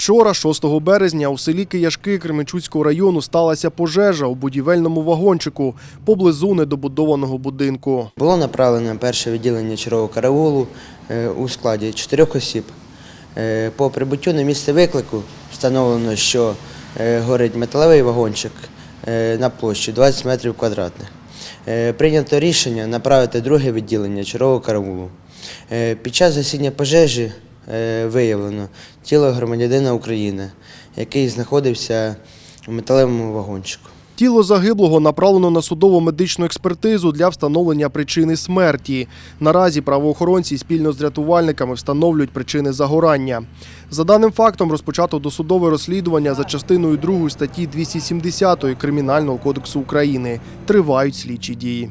Вчора, 6 березня, у селі Кияшки Кременчуцького району сталася пожежа у будівельному вагончику поблизу недобудованого будинку. Було направлено перше відділення чергового караулу е, у складі чотирьох осіб. Е, По прибуттю на місце виклику встановлено, що е, горить металевий вагончик на площі 20 метрів квадратних. Прийнято рішення направити друге відділення чергового караулу. Під час гасіння пожежі виявлено тіло громадянина України, який знаходився у металевому вагончику. Тіло загиблого направлено на судово медичну експертизу для встановлення причини смерті. Наразі правоохоронці спільно з рятувальниками встановлюють причини загорання. За даним фактом розпочато досудове розслідування за частиною 2 статті 270 Кримінального кодексу України. Тривають слідчі дії.